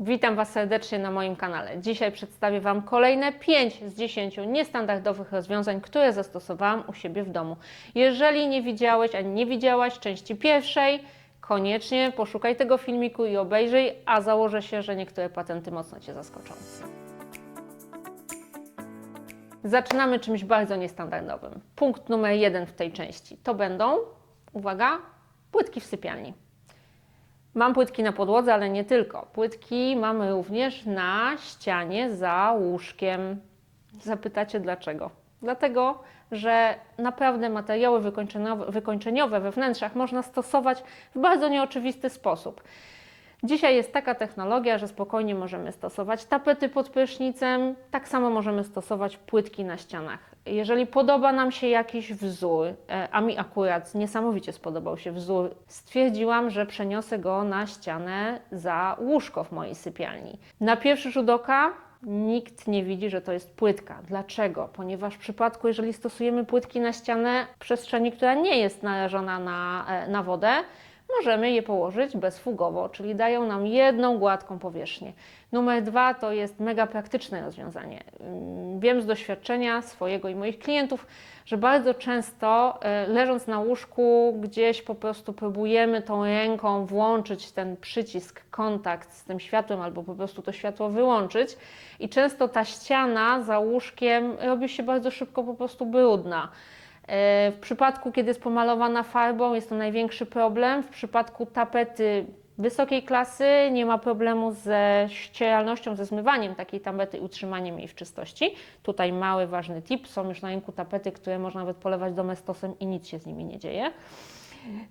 Witam Was serdecznie na moim kanale. Dzisiaj przedstawię Wam kolejne 5 z 10 niestandardowych rozwiązań, które zastosowałam u siebie w domu. Jeżeli nie widziałeś ani nie widziałaś części pierwszej, koniecznie poszukaj tego filmiku i obejrzyj, a założę się, że niektóre patenty mocno Cię zaskoczą. Zaczynamy czymś bardzo niestandardowym. Punkt numer jeden w tej części to będą, uwaga, płytki w sypialni. Mam płytki na podłodze, ale nie tylko. Płytki mamy również na ścianie za łóżkiem. Zapytacie dlaczego? Dlatego, że naprawdę materiały wykończeniowe, we wnętrzach można stosować w bardzo nieoczywisty sposób. Dzisiaj jest taka technologia, że spokojnie możemy stosować tapety pod prysznicem, tak samo możemy stosować płytki na ścianach. Jeżeli podoba nam się jakiś wzór, e, a mi akurat niesamowicie spodobał się wzór, stwierdziłam, że przeniosę go na ścianę za łóżko w mojej sypialni. Na pierwszy rzut oka nikt nie widzi, że to jest płytka. Dlaczego? Ponieważ w przypadku, jeżeli stosujemy płytki na ścianę w przestrzeni, która nie jest narażona na, e, na wodę, możemy je położyć bezfugowo, czyli dają nam jedną gładką powierzchnię. Numer dwa to jest mega praktyczne rozwiązanie. Mm, Wiem z doświadczenia swojego i moich klientów, że bardzo często e, leżąc na łóżku gdzieś po prostu próbujemy tą ręką włączyć ten przycisk, kontakt z tym światłem albo po prostu to światło wyłączyć i często ta ściana za łóżkiem robi się bardzo szybko po prostu brudna. E, W przypadku, kiedy jest pomalowana farbą, jest to największy problem. W przypadku tapety wysokiej klasy nie ma problemu ze ścieralnością, ze zmywaniem takiej tapety i utrzymaniem jej w czystości. Tutaj mały, ważny tip. Są już na rynku tapety, które można nawet polewać domestosem i nic się z nimi nie dzieje.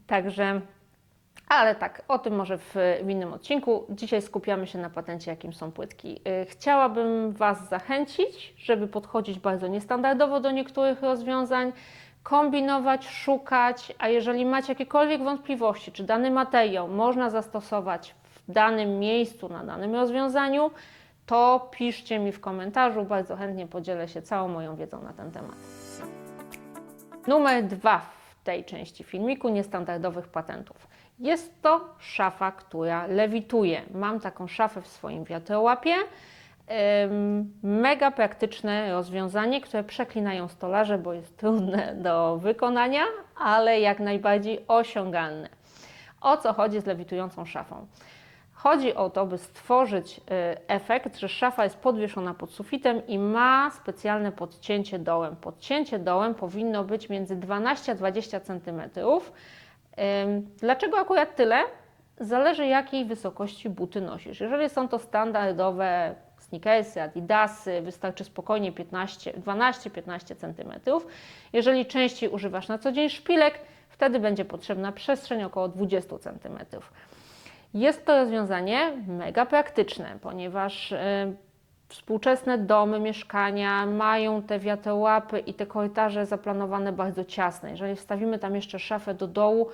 Także ale tak, o tym może w, w innym odcinku. Dzisiaj skupiamy się na patencie, jakim są płytki. Yy, Chciałabym Was zachęcić, żeby podchodzić bardzo niestandardowo do niektórych rozwiązań, kombinować, szukać, a jeżeli macie jakiekolwiek wątpliwości, czy dany materiał można zastosować w danym miejscu, na danym rozwiązaniu, to piszcie mi w komentarzu, bardzo chętnie podzielę się całą moją wiedzą na ten temat. Numer dwa w tej części filmiku niestandardowych patentów. Jest to szafa, która lewituje. Mam taką szafę w swoim wiatrołapie. Mega praktyczne rozwiązanie, które przeklinają stolarze, bo jest trudne do wykonania, ale jak najbardziej osiągalne. O co chodzi z lewitującą szafą? Chodzi o to, by stworzyć y, efekt, że szafa jest podwieszona pod sufitem i ma specjalne podcięcie dołem. Podcięcie dołem powinno być między 12 a 20 cm. Dlaczego akurat tyle? Zależy jakiej wysokości buty nosisz. Jeżeli są to standardowe sneakersy, adidasy, wystarczy spokojnie 15, 12-15 cm. Jeżeli częściej używasz na co dzień szpilek, wtedy będzie potrzebna przestrzeń około 20 cm. Jest to rozwiązanie mega praktyczne, ponieważ y, współczesne domy, mieszkania mają te wiatrołapy i te korytarze zaplanowane bardzo ciasne. Jeżeli wstawimy tam jeszcze szafę do dołu,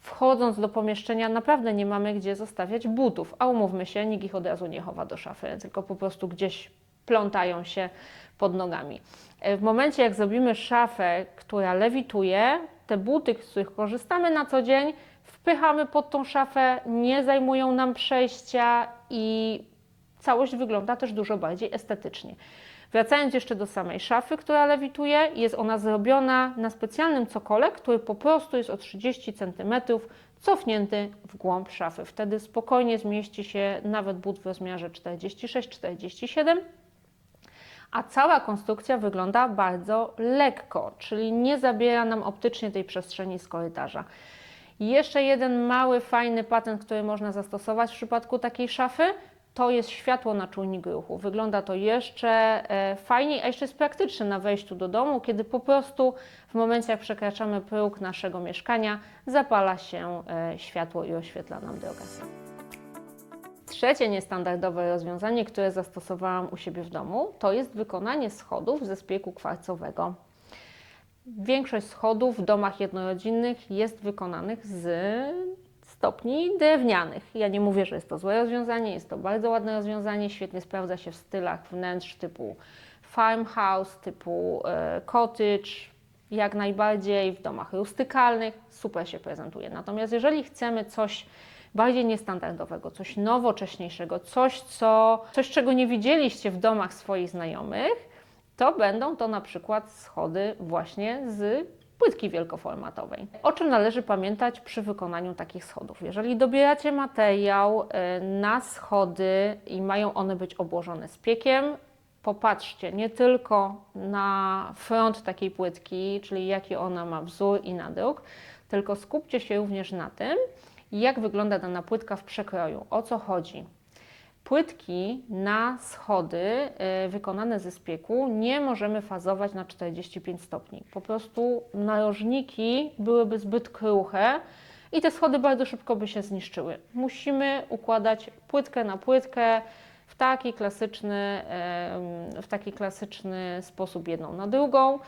wchodząc do pomieszczenia naprawdę nie mamy gdzie zostawiać butów, a umówmy się, nikt ich od razu nie chowa do szafy, tylko po prostu gdzieś plątają się pod nogami. E, W momencie, jak zrobimy szafę, która lewituje, te buty, z których korzystamy na co dzień, wpychamy pod tą szafę, nie zajmują nam przejścia i całość wygląda też dużo bardziej estetycznie. Wracając jeszcze do samej szafy, która lewituje, jest ona zrobiona na specjalnym cokole, który po prostu jest o 30 cm cofnięty w głąb szafy. Wtedy spokojnie zmieści się nawet but w rozmiarze 46-47 a cała konstrukcja wygląda bardzo lekko, czyli nie zabiera nam optycznie tej przestrzeni z korytarza. Jeszcze jeden mały, fajny patent, który można zastosować w przypadku takiej szafy, to jest światło na czujnik ruchu. Wygląda to jeszcze e, fajniej, a jeszcze jest praktyczne na wejściu do domu, kiedy po prostu w momencie, jak przekraczamy próg naszego mieszkania, zapala się e, światło i oświetla nam drogę. Trzecie niestandardowe rozwiązanie, które zastosowałam u siebie w domu, to jest wykonanie schodów ze szpieku kwarcowego. Większość schodów w domach jednorodzinnych jest wykonanych z stopni drewnianych. Ja nie mówię, że jest to złe rozwiązanie, jest to bardzo ładne rozwiązanie, świetnie sprawdza się w stylach wnętrz typu farmhouse, typu e, cottage, jak najbardziej w domach rustykalnych, super się prezentuje. Natomiast jeżeli chcemy coś bardziej niestandardowego, coś nowocześniejszego, coś, co, coś czego nie widzieliście w domach swoich znajomych, to będą to na przykład schody właśnie z płytki wielkoformatowej. O czym należy pamiętać przy wykonaniu takich schodów? Jeżeli dobieracie materiał y, na schody i mają one być obłożone spiekiem, popatrzcie nie tylko na front takiej płytki, czyli jaki ona ma wzór i nadruk, tylko skupcie się również na tym, jak wygląda dana płytka w przekroju, o co chodzi. Płytki na schody y, wykonane ze spieku nie możemy fazować na 45 stopni. Po prostu narożniki byłyby zbyt kruche i te schody bardzo szybko by się zniszczyły. Musimy układać płytkę na płytkę w taki klasyczny, w taki klasyczny sposób jedną na drugą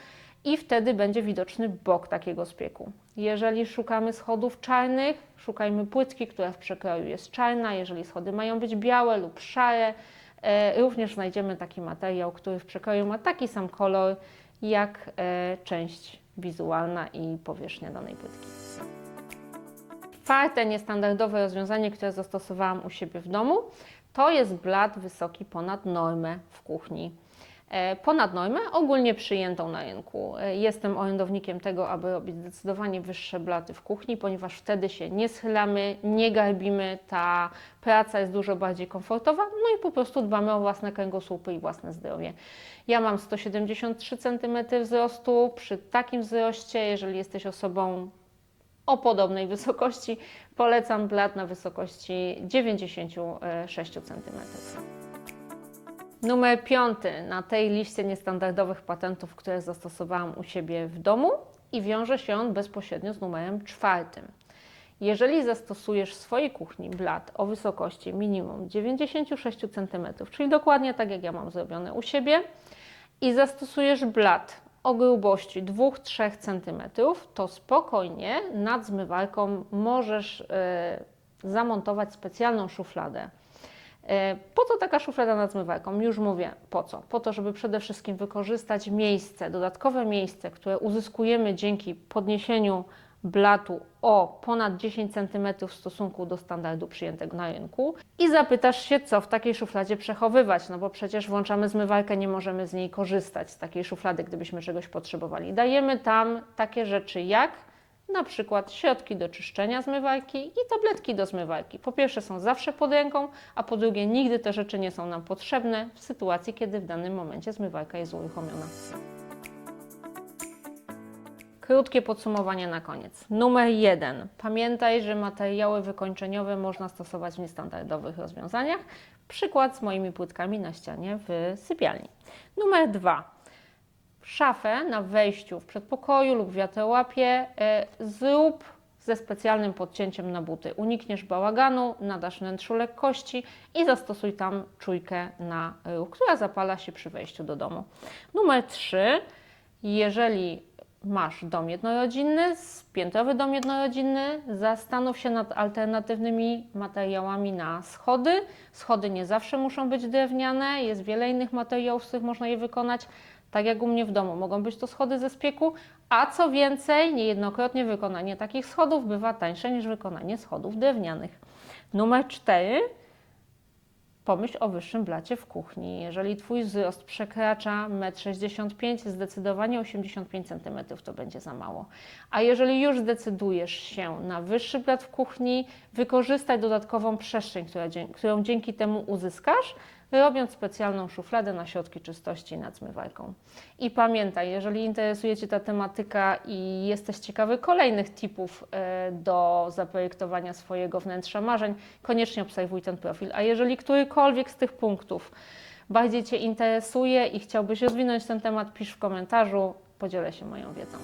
i wtedy będzie widoczny bok takiego spieku. Jeżeli szukamy schodów czarnych, szukajmy płytki, która w przekroju jest czarna. Jeżeli schody mają być białe lub szare, e, również znajdziemy taki materiał, który w przekroju ma taki sam kolor jak e, część wizualna i powierzchnia danej płytki. Czwarte niestandardowe rozwiązanie, które zastosowałam u siebie w domu, to jest blat wysoki ponad normę w kuchni. E, Ponad normę, ogólnie przyjętą na rynku. E, Jestem orędownikiem tego, aby robić zdecydowanie wyższe blaty w kuchni, ponieważ wtedy się nie schylamy, nie garbimy, ta praca jest dużo bardziej komfortowa, no i po prostu dbamy o własne kręgosłupy i własne zdrowie. Ja mam 173 cm wzrostu. Przy takim wzroście, jeżeli jesteś osobą o podobnej wysokości, polecam blat na wysokości 96 cm. Numer piąty na tej liście niestandardowych patentów, które zastosowałam u siebie w domu i wiąże się on bezpośrednio z numerem czwartym. Jeżeli zastosujesz w swojej kuchni blat o wysokości minimum 96 cm, czyli dokładnie tak jak ja mam zrobione u siebie, i zastosujesz blat o grubości 2-3 cm, to spokojnie nad zmywarką możesz e, zamontować specjalną szufladę. E, Po co taka szuflada nad zmywarką? Już mówię po co. Po to, żeby przede wszystkim wykorzystać miejsce, dodatkowe miejsce, które uzyskujemy dzięki podniesieniu blatu o ponad 10 cm w stosunku do standardu przyjętego na rynku i zapytasz się, co w takiej szufladzie przechowywać, no bo przecież włączamy zmywarkę, nie możemy z niej korzystać, z takiej szuflady, gdybyśmy czegoś potrzebowali. Dajemy tam takie rzeczy jak na przykład środki do czyszczenia zmywarki i tabletki do zmywarki. Po pierwsze są zawsze pod ręką, a po drugie nigdy te rzeczy nie są nam potrzebne w sytuacji, kiedy w danym momencie zmywarka jest uruchomiona. Krótkie podsumowanie na koniec. Numer jeden. Pamiętaj, że materiały wykończeniowe można stosować w niestandardowych rozwiązaniach. Przykład z moimi płytkami na ścianie w sypialni. Numer dwa szafę na wejściu w przedpokoju lub wiatrołapie e, zrób ze specjalnym podcięciem na buty. Unikniesz bałaganu, nadasz wnętrzu lekkości i zastosuj tam czujkę na ruch, która zapala się przy wejściu do domu. Numer 3. Jeżeli masz dom jednorodzinny, piętrowy dom jednorodzinny, zastanów się nad alternatywnymi materiałami na schody. Schody nie zawsze muszą być drewniane, jest wiele innych materiałów, z których można je wykonać. Tak jak u mnie w domu, mogą być to schody ze spieku, a co więcej, niejednokrotnie wykonanie takich schodów bywa tańsze niż wykonanie schodów drewnianych. Numer 4. Pomyśl o wyższym blacie w kuchni. Jeżeli Twój wzrost przekracza 1,65 m, zdecydowanie 85 cm to będzie za mało. A jeżeli już zdecydujesz się na wyższy blat w kuchni, wykorzystaj dodatkową przestrzeń, którą dzięki temu uzyskasz, robiąc specjalną szufladę na środki czystości nad zmywarką. I pamiętaj, jeżeli interesuje Cię ta tematyka i jesteś ciekawy kolejnych tipów e, do zaprojektowania swojego wnętrza marzeń, koniecznie obserwuj ten profil. A jeżeli którykolwiek z tych punktów bardziej Cię interesuje i chciałbyś rozwinąć ten temat, pisz w komentarzu, podzielę się moją wiedzą.